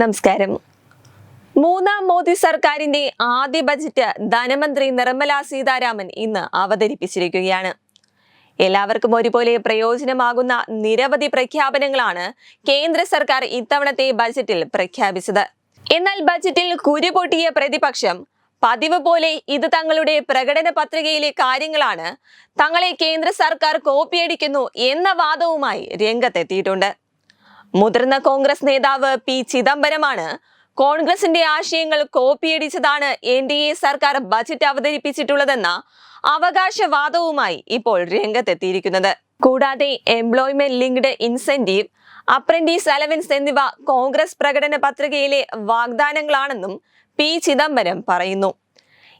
നമസ്കാരം. മൂന്നാം മോദി സർക്കാരിന്റെ ആദ്യ ബജറ്റ് ധനമന്ത്രി നിർമ്മല സീതാരാമൻ ഇന്ന് അവതരിപ്പിച്ചിരിക്കുകയാണ്. എല്ലാവർക്കും ഒരുപോലെ പ്രയോജനമാകുന്ന നിരവധി പ്രഖ്യാപനങ്ങളാണ് കേന്ദ്ര സർക്കാർ ഇത്തവണത്തെ ബജറ്റിൽ പ്രഖ്യാപിച്ചത്. എന്നാൽ ബജറ്റിൽ കുരുപൊട്ടിയ പ്രതിപക്ഷം പതിവ് പോലെ ഇത് തങ്ങളുടെ പ്രകടന പത്രികയിലെ കാര്യങ്ങളാണ് തങ്ങളെ കേന്ദ്ര സർക്കാർ കോപ്പിയടിക്കുന്നു എന്ന വാദവുമായി രംഗത്തെത്തിയിട്ടുണ്ട്. മുതിർന്ന കോൺഗ്രസ് നേതാവ് പി ചിദംബരമാണ്. കോൺഗ്രസിന്റെ ആശയങ്ങൾ കോപ്പിയടിച്ചതാണ് എൻ ഡി എ സർക്കാർ ബജറ്റ് അവതരിപ്പിച്ചിട്ടുള്ളതെന്ന അവകാശവാദവുമായി ഇപ്പോൾ രംഗത്തെത്തിയിരിക്കുന്നത്. കൂടാതെ employment linked incentive apprentice allowance എന്നിവ കോൺഗ്രസ് പ്രകടന പത്രികയിലെ വാഗ്ദാനങ്ങളാണെന്നും പി ചിദംബരം പറയുന്നു.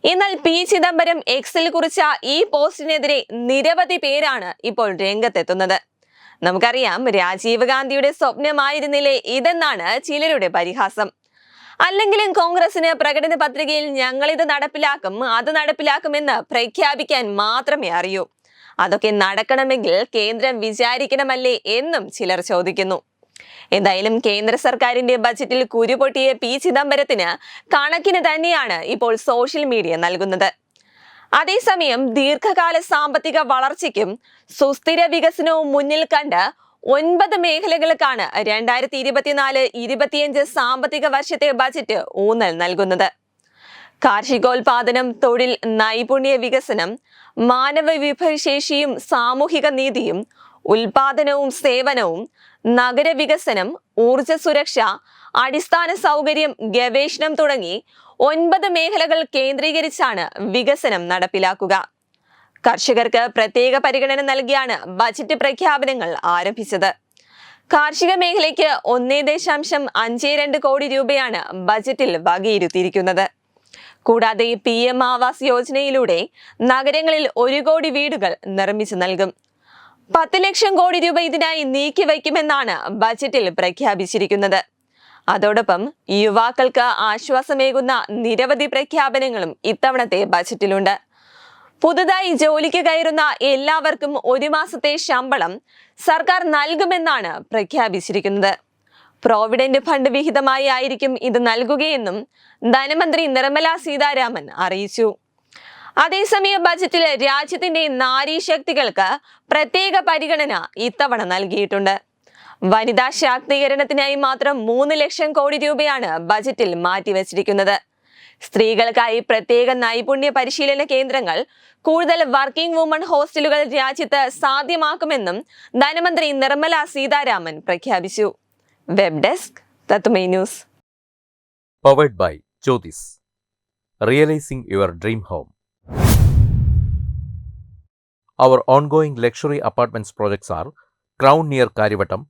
എന്നാൽ പി ചിദംബരം എക്സിൽ കുറിച്ച ഈ പോസ്റ്റിനെതിരെ നിരവധി പേരാണ് ഇപ്പോൾ രംഗത്തെത്തുന്നത്. നമുക്കറിയാം രാജീവ് ഗാന്ധിയുടെ സ്വപ്നമായിരുന്നില്ലേ ഇതെന്നാണ് ചിലരുടെ പരിഹാസം. അല്ലെങ്കിലും കോൺഗ്രസിന് പ്രകടന പത്രികയിൽ ഞങ്ങൾ ഇത് നടപ്പിലാക്കും അത് നടപ്പിലാക്കുമെന്ന് പ്രഖ്യാപിക്കാൻ മാത്രമേ അറിയൂ. അതൊക്കെ നടക്കണമെങ്കിൽ കേന്ദ്രം വിചാരിക്കണമല്ലേ എന്നും ചിലർ ചോദിക്കുന്നു. എന്തായാലും കേന്ദ്ര സർക്കാരിന്റെ ബജറ്റിൽ കുരുപൊട്ടിയ പി ചിദംബരത്തിന് കണക്കിന് തന്നെയാണ് ഇപ്പോൾ സോഷ്യൽ മീഡിയ നൽകുന്നത്. അതേസമയം ദീർഘകാല സാമ്പത്തിക വളർച്ചയ്ക്കും സുസ്ഥിര വികസനവും മുന്നിൽ കണ്ട് ഒൻപത് മേഖലകൾക്കാണ് രണ്ടായിരത്തി ഇരുപത്തിനാല് ഇരുപത്തിയഞ്ച് സാമ്പത്തിക വർഷത്തെ ബജറ്റ് ഊന്നൽ നൽകുന്നത്. കാർഷികോൽപാദനം തൊഴിൽ നൈപുണ്യ വികസനം മാനവ വിഭവശേഷിയും സാമൂഹിക നീതിയും ഉൽപാദനവും സേവനവും നഗരവികസനം ഊർജ സുരക്ഷ അടിസ്ഥാന സൗകര്യം ഗവേഷണം തുടങ്ങി ഒൻപത് മേഖലകൾ കേന്ദ്രീകരിച്ചാണ് വികസനം നടപ്പിലാക്കുക. കർഷകർക്ക് പ്രത്യേക പരിഗണന നൽകിയാണ് ബജറ്റ് പ്രഖ്യാപനങ്ങൾ ആരംഭിച്ചത്. കാർഷിക മേഖലയ്ക്ക് ഒന്നേ ദശാംശം അഞ്ച് രണ്ട് കോടി രൂപയാണ് ബജറ്റിൽ വകയിരുത്തിയിരിക്കുന്നത്. കൂടാതെ പി എം ആവാസ് യോജനയിലൂടെ നഗരങ്ങളിൽ ഒരു കോടി വീടുകൾ നിർമ്മിച്ചു നൽകും. പത്ത് ലക്ഷം കോടി രൂപ ഇതിനായി നീക്കിവയ്ക്കുമെന്നാണ് ബജറ്റിൽ പ്രഖ്യാപിച്ചിരിക്കുന്നത്. അതോടൊപ്പം യുവാക്കൾക്ക് ആശ്വാസമേകുന്ന നിരവധി പ്രഖ്യാപനങ്ങളും ഇത്തവണത്തെ ബജറ്റിലുണ്ട്. പുതുതായി ജോലിക്ക് കയറുന്ന എല്ലാവർക്കും ഒരു മാസത്തെ ശമ്പളം സർക്കാർ നൽകുമെന്നാണ് പ്രഖ്യാപിച്ചിരിക്കുന്നത്. പ്രോവിഡന്റ് ഫണ്ട് വിഹിതമായി ആയിരിക്കും ഇത് നൽകുകയെന്നും ധനമന്ത്രി നിർമ്മല സീതാരാമൻ അറിയിച്ചു. അതേസമയം ബജറ്റിൽ രാജ്യത്തിന്റെ നാരീശക്തികൾക്ക് പ്രത്യേക പരിഗണന ഇത്തവണ നൽകിയിട്ടുണ്ട്. വനിതാ ശാക്തീകരണത്തിനായി മാത്രം മൂന്ന് ലക്ഷം കോടി രൂപയാണ് ബജറ്റിൽ മാറ്റിവെച്ചിരിക്കുന്നത്. സ്ത്രീകൾക്കായി പ്രത്യേക നൈപുണ്യ പരിശീലന കേന്ദ്രങ്ങൾ കൂടുതൽ വർക്കിംഗ് വുമൺ ഹോസ്റ്റലുകൾ രാജ്യത്ത് സാധ്യമാക്കുമെന്നും ധനമന്ത്രി നിർമ്മല സീതാരാമൻ പ്രഖ്യാപിച്ചു. Web desk news. Luxury apartments projects R crown near home.